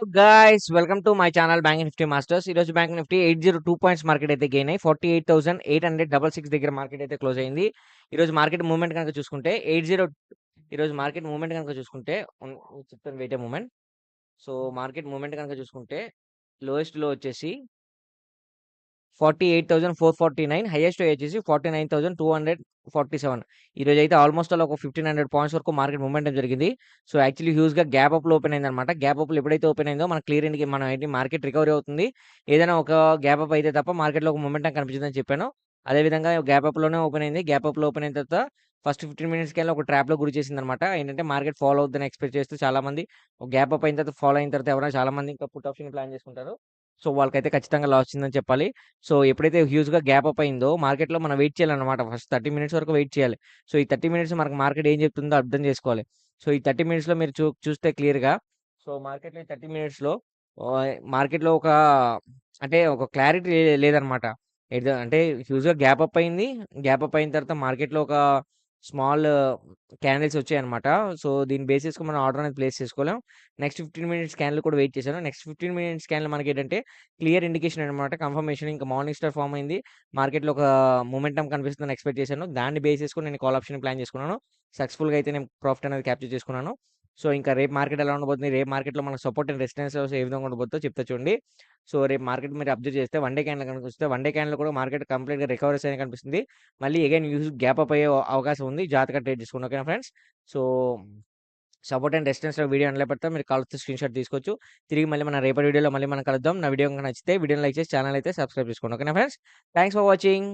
Guys welcome to my channel bank Nifty masters ఈ రోజు bank Nifty eight zero two points market అయితే gain అయ్యి forty eight thousand eight hundred double six దగ్గర market అయితే close అయింది. ఈ రోజు మార్కెట్ మూవ్మెంట్ కనుక చూసుకుంటే ఎయిట్ జీరో ఈ రోజు మార్కెట్ మూవ్మెంట్ కనుక చూసుకుంటే చెప్తాను wait moment so market movement కనుక చూసుకుంటే లోయెస్ట్లో వచ్చేసి forty eight thousand four forty nine highest వచ్చేసి forty nine thousand two hundred forty seven. ఈ రోజు అయితే ఆల్మోస్ట్ అలా ఒక ఫిఫ్టీన్ హండ్రెడ్ పాయింట్స్ వరకు మార్కెట్ మూమెంట్ జరిగింది. సో యాక్చువల్లీ హ్యూజ్గా గ్యాప్ అప్లో ఓపెన్ అయింది అనమాట గ్యాప్ అప్ ఎప్పుడైతే ఓపెన్ అయిందో మన క్లియర్ ఇండికి మన ఏంటి మార్కెట్ రికవరీ అవుతుంది. ఏదైనా ఒక గ్యాప్ అప్ అయితే తప్ప మార్కెట్లో ఒక మూమెంట్ కనిపించిందని చెప్పాను. అదే విధంగా గ్యాప్ అప్లోనే ఓపెన్ అయింది. గ్యాప్ అప్లో ఓపెన్ అయిన తర్వాత ఫస్ట్ ఫిఫ్టీన్ మినిట్స్కి ఒక ట్రాప్లో గురి చేసింది అనమాట ఏంటంటే మార్కెట్ ఫాలో అవుతుందని ఎక్స్పెక్ట్ చేస్తూ చాలా మంది గ్యాప్ అప్ అయిన తర్వాత ఫాలో అయిన తర్వాత ఎవరైనా చాలా మంది ఇంకా పుట్ ఆప్షన్ ప్లాన్ చేసుకుంటారు. సో వాళ్ళకైతే ఖచ్చితంగా లాస్ వచ్చిందని చెప్పాలి. సో ఎప్పుడైతే హ్యూజ్గా గ్యాప్ అప్ అయిందో మార్కెట్లో మనం వెయిట్ చేయాలన్నమాట. ఫస్ట్ థర్టీ మినిట్స్ వరకు వెయిట్ చేయాలి. సో ఈ థర్టీ మినిట్స్ మనకు మార్కెట్ ఏం చెప్తుందో అర్థం చేసుకోవాలి. సో ఈ థర్టీ మినిట్స్లో మీరు చూ చూస్తే క్లియర్గా సో మార్కెట్లో ఈ థర్టీ మినిట్స్లో మార్కెట్లో ఒక అంటే ఒక క్లారిటీ లేదనమాట అంటే హ్యూజ్గా గ్యాప్ అప్ అయింది. గ్యాప్ అప్ అయిన తర్వాత మార్కెట్లో ఒక స్మాల్ క్యాండిల్స్ వచ్చాయి అనమాట సో దీని బేసిస్గా మనం ఆర్డర్ అనేది ప్లేస్ చేసుకోలేం. నెక్స్ట్ ఫిఫ్టీన్ మినిట్స్ క్యాన్లు కూడా వెయిట్ చేశాను. నెక్స్ట్ ఫిఫ్టీన్ మినిట్స్ క్యాన్లు మనకి ఏంటంటే క్లియర్ ఇండికేషన్ అనమాట కన్ఫర్మేషన్ ఇంకా మార్నింగ్ స్టార్ ఫామ్ అయింది. మార్కెట్లో ఒక మూమెంటం కనిపిస్తుందని ఎక్స్పెక్ట్ చేశాను. దాన్ని బేస్ చేసుకుని నేను కాల్ ఆప్షన్ ప్లాన్ చేసుకున్నాను. సక్సెస్ఫుల్గా అయితే నేను ప్రాఫిట్ అనేది క్యాప్చర్ చేసుకున్నాను. సో ఇంకా రేపు మార్కెట్ ఎలా ఉండబోతుంది? రేపు మార్కెట్లో మనకు సపోర్ట్ అండ్ రెసిస్టెన్స్ ఏ విధంగా ఉండబోతుందో చెప్తా చూడండి. సో రేపు మార్కెట్ మీరు అబ్జర్వ్ చేస్తే వన్ డే క్యాండిల్ కనుక వస్తే వన్ డే క్యాండ్లో కూడా మార్కెట్ కంప్లీట్గా రికవరీస్ అని కనిపిస్తుంది. మళ్ళీ అగైన్ యూస్ గ్యాప్ అప్ అయ్యే అవకాశం ఉంది. జాతక ట్రేడ్ చేసుకోండి. ఓకేనా friends? So support and resistance video అనలే పెడతా. మీరు కాల్స్ స్క్రీన్ షాట్ తీసుకోవచ్చు. తిరిగి మళ్ళీ మన రేపటి వీడియోలో మళ్ళీ మనం కలుద్దాం. నా వీడియో కనుక నచ్చితే వీడియోని లైక్ చేసి ఛానల్ అయితే సబ్స్క్రైబ్ చేసుకోండి. ఓకేనా ఫ్రెండ్స్? Thanks for watching.